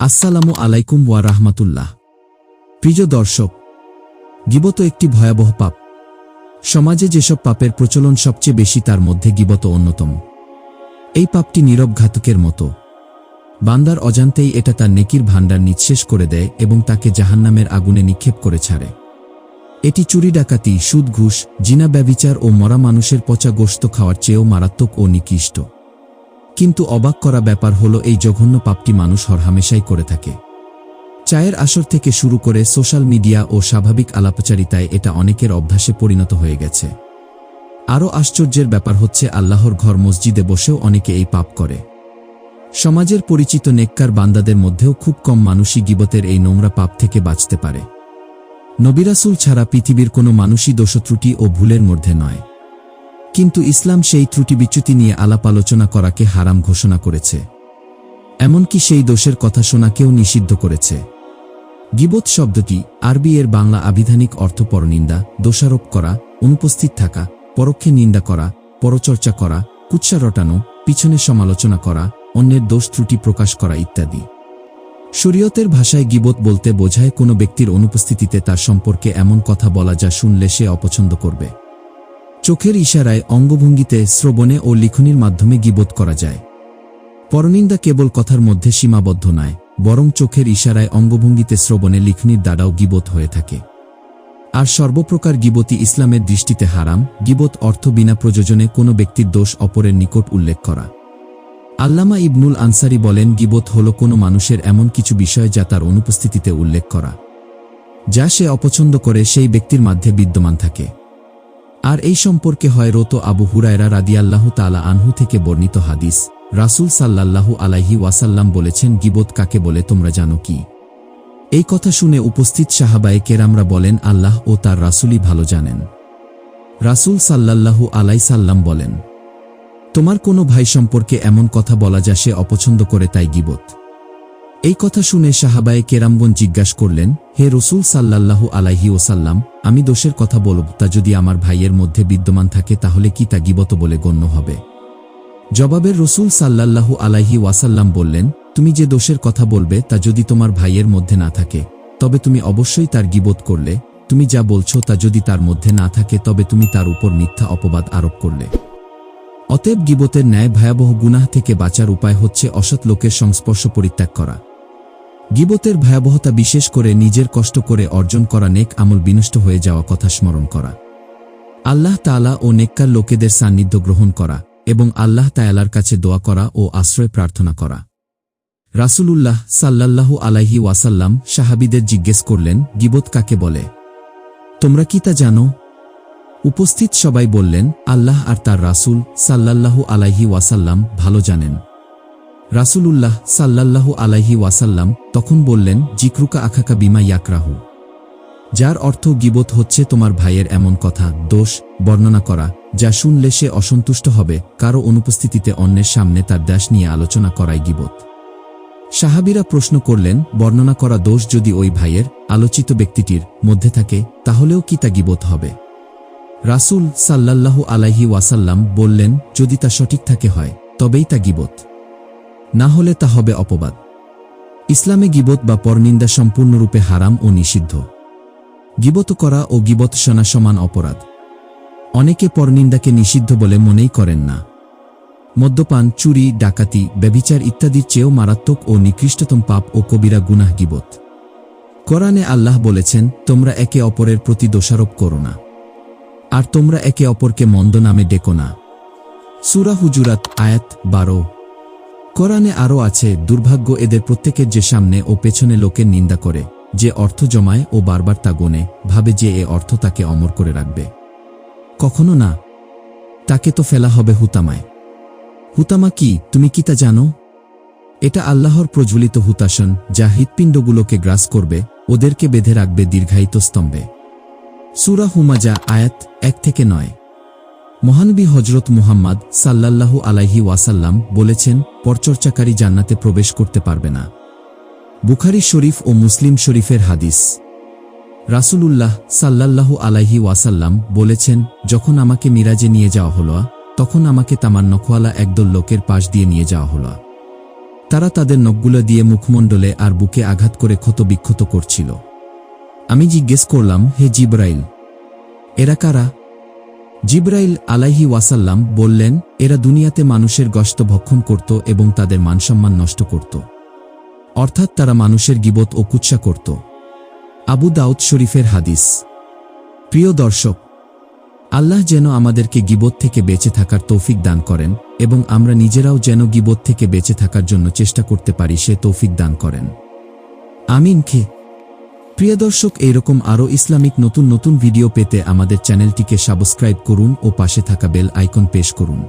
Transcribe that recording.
আসসালামু আলাইকুম ওয়া রাহমাতুল্লাহ। প্রিয় দর্শক, গিবত একটি ভয়াবহ পাপ। সমাজে যেসব পাপের প্রচলন সবচেয়ে বেশি তার মধ্যে গিবত অন্যতম। এই পাপটি নীরব ঘাতকের মতো। বান্দার অজান্তেই এটা তার নেকির ভাণ্ডার নিঃশেষ করে দেয় এবং তাকে জাহান্নামের আগুনে নিক্ষেপ করে ছাড়ে। এটি চুরি ডাকাতি, সুদ ঘুষ, জিনা ব্যবিচার ও মরা মানুষের পচা গোস্ত খাওয়ার চেয়েও মারাত্মক ও নিকৃষ্ট। কিন্তু অবাক করা ব্যাপার হলো এই জঘন্য পাপটি মানুষ হরহামেশাই করে থাকে। চায়ের আসর থেকে শুরু করে সোশ্যাল মিডিয়া ও স্বাভাবিক আলাপচারিতায় এটা অনেকের অভ্যাসে পরিণত হয়ে গেছে। আরও আশ্চর্যের ব্যাপার হচ্ছে আল্লাহর ঘর মসজিদে বসেও অনেকে এই পাপ করে। সমাজের পরিচিত নেককার বান্দাদের মধ্যেও খুব কম মানুষই গিবতের এই নোংরা পাপ থেকে বাঁচতে পারে। নবিরাসুল ছাড়া পৃথিবীর কোনো মানুষই দোষত্রুটি ও ভুলের মধ্যে নয়। কিন্তু ইসলাম সেই ত্রুটি বিচ্যুতি নিয়ে আলাপ আলোচনা করাকে হারাম ঘোষণা করেছে। এমনকি সেই দোষের কথা শোনাকেও নিষিদ্ধ করেছে। গিবত শব্দটি আরবি এর বাংলা আবিধানিক অর্থ পরনিন্দা, দোষারোপ করা, অনুপস্থিত থাকা, পরোক্ষে নিন্দা করা, পরচর্চা করা, কুৎসা রটানো, পিছনে সমালোচনা করা, অন্যের দোষ ত্রুটি প্রকাশ করা ইত্যাদি। শরীয়তের ভাষায় গিবত বলতে বোঝায় কোনো ব্যক্তির অনুপস্থিতিতে তার সম্পর্কে এমন কথা বলা যা শুনলে সে অপছন্দ করবে। চোখের ইশারায় অঙ্গভঙ্গিতে শ্রবণে ও লিখনির মাধ্যমে গিবোধ করা যায়। পরনিন্দা কেবল কথার মধ্যে সীমাবদ্ধ নয়, বরং চোখের ইশারায় অঙ্গভঙ্গিতে শ্রবণে লিখনির দ্বারাও গিবোধ হয়ে থাকে। আর সর্বপ্রকার গিবতি ইসলামের দৃষ্টিতে হারাম গিবত অর্থ বিনা প্রযোজনে কোনো ব্যক্তির দোষ অপরের নিকট উল্লেখ করা। আল্লামা ইবনুল আনসারি বলেন গিবত হল কোনো মানুষের এমন কিছু বিষয় যা তার অনুপস্থিতিতে উল্লেখ করা। যা সে অপছন্দ করে সেই ব্যক্তির মধ্যে বিদ্যমান থাকে। আর এই সম্পর্কে হয় রত আবু হুরায়রা রাদিয়াল্লাহু তালা আনহু থেকে বর্ণিত হাদিস। রাসুল সাল্লাল্লাহু আলাইহি ওয়াসাল্লাম বলেছেন, গিবত কাকে বলে তোমরা জানো কি? এই কথা শুনে উপস্থিত সাহাবায়ে কেরামরা বলেন, আল্লাহ ও তার রাসুলই ভালো জানেন। রাসুল সাল্লাল্লাহু আলাই সাল্লাম বলেন, তোমার কোনো ভাই সম্পর্কে এমন কথা বলা যা সে অপছন্দ করে তাই গিবত। এই কথা শুনে সাহাবায়ে কেরামগণ জিজ্ঞাস করলেন, হে রসুল সাল্লাল্লাহু আলাইহি ওসাল্লাম আমি দোষের কথা বলব, তা যদি আমার ভাইয়ের মধ্যে বিদ্যমান থাকে, তাহলে কি তা গিবত বলে গণ্য হবে? জবাবের রসুল সাল্লাল্লাহু আলাইহি ওয়াসাল্লাম বললেন, তুমি যে দোষের কথা বলবে, তা যদি তোমার ভাইয়ের মধ্যে না থাকে, তবে তুমি অবশ্যই তার গিবোধ করলে। তুমি যা বলছো, তা যদি তার মধ্যে না থাকে, তবে তুমি তার উপর মিথ্যা অপবাদ আরোপ করলে। অতএব গিবতের ন্যায় ভয়াবহ গুনাহ থেকে বাঁচার উপায় হচ্ছে অসৎ লোকের সংস্পর্শ পরিত্যাগ করা। গিবতের ভয়াবহতা বিশেষ করে নিজের কষ্ট করে অর্জন করা নেক আমল বিনষ্ট হয়ে যাওয়া কথা স্মরণ করা। আল্লাহ তালা ও নেককার লোকেদের সান্নিধ্য গ্রহণ করা এবং আল্লাহ তায়ালার কাছে দোয়া করা ও আশ্রয় প্রার্থনা করা। রাসূলুল্লাহ সাল্লাল্লাহু আলাইহি ওয়াসাল্লাম সাহাবিদের জিজ্ঞেস করলেন, গিবত কাকে বলে? তোমরা কি তা জানো? উপস্থিত সবাই বললেন, আল্লাহ আর তার রাসূল সাল্লাল্লাহু আলাইহি ওয়াসাল্লাম ভালো জানেন। রাসূলুল্লাহ সাল্লাল্লাহু আলাইহি ওয়াসাল্লাম তখন বললেন, জিক্রুকা আখাকা বিমা ইয়াকরাহু। যার অর্থ গিবত হচ্ছে তোমার ভাইয়ের এমন কথা, দোষ, বর্ণনা করা, যা শুনলে সে অসন্তুষ্ট হবে, কারও অনুপস্থিতিতে অন্যের সামনে তার দাস নিয়ে আলোচনা করাই গিবত। সাহাবিরা প্রশ্ন করলেন, বর্ণনা করা দোষ যদি ওই ভাইয়ের আলোচিত ব্যক্তিটির মধ্যে থাকে, তাহলেও কি তা গিবত হবে? রাসূল সাল্লাল্লাহু আলাইহি ওয়াসাল্লাম বললেন, যদি তা সঠিক থাকে হয়, তবেই তা গিবত। না হলে তা হবে অপবাদ। ইসলামে গিবত বা পরনিন্দা সম্পূর্ণরূপে হারাম ও নিষিদ্ধ। গিবত করা ও গিবত শোনা সমান অপরাধ। অনেকে পরনিন্দাকে নিষিদ্ধ বলে মনেই করেন না। মদ্যপান, চুরি, ডাকাতি ব্যবিচার ইত্যাদির চেয়েও মারাত্মক ও নিকৃষ্টতম পাপ ও কবিরা গুনাহ গিবত। কোরআনে আল্লাহ বলেছেন, তোমরা একে অপরের প্রতি দোষারোপ করো না। আর তোমরা একে অপরকে মন্দ নামে ডেকো না। সুরা হুজুরাত আয়াত বারো। কোরআনে আরও আছে, দুর্ভাগ্য এদের প্রত্যেকের যে সামনে ও পেছনে লোকের নিন্দা করে, যে অর্থ জমায় ও বারবার তা গোনে, ভাবে যে এ অর্থ তাকে অমর করে রাখবে। কখনো না। তাকে তো ফেলা হবে হুতামায়। হুতামা কি, তুমি কি তা জানো? এটা আল্লাহর প্রজ্বলিত হুতাসন যা হৃৎপিণ্ডগুলোকে গ্রাস করবে, ওদেরকে বেঁধে রাখবে দীর্ঘায়িত স্তম্ভে। সুরা হুমাজা আয়াত এক থেকে নয়। মহানবী হজরত মুহাম্মদ সাল্লাল্লাহু আলাইহি ওয়াসাল্লাম বলেছেন, পরচর্চাকারী জান্নাতে প্রবেশ করতে পারবে না। বুখারি শরীফ ও মুসলিম শরীফের হাদিস। রাসূলুল্লাহ সাল্লাল্লাহু আলাইহি ওয়াসাল্লাম বলেছেন, যখন আমাকে মিরাজে নিয়ে যাওয়া হলো, তখন আমাকে তামার নখওয়ালা একদল লোকের পাশ দিয়ে নিয়ে যাওয়া হলো। তারা তাদের নখগুলো দিয়ে মুখমণ্ডলে আর বুকে আঘাত করে ক্ষত বিক্ষত করছিল। আমি জিজ্ঞেস করলাম, হে জিব্রাইল, এরা কারা? জিব্রাইল আলাইহি ওয়াসাল্লাম বললেন, এরা দুনিয়াতে মানুষের গস্ত ভক্ষণ করত এবং তাদের মানসম্মান নষ্ট করত। অর্থাৎ তারা মানুষের গিবত ও কুৎসা করত। আবু দাউদ শরীফের হাদিস। প্রিয় দর্শক, আল্লাহ যেন আমাদেরকে গিবত থেকে বেঁচে থাকার তৌফিক দান করেন এবং আমরা নিজেরাও যেন গিবত থেকে বেঁচে থাকার জন্য চেষ্টা করতে পারি, সে তৌফিক দান করেন। আমিন খে প্রিয় দর্শক এইরকম আরও ইসলামিক নতুন নতুন ভিডিও পেতে আমাদের চ্যানেলটিকে সাবস্ক্রাইব করুন ও পাশে থাকা বেল আইকন পেশ করুন।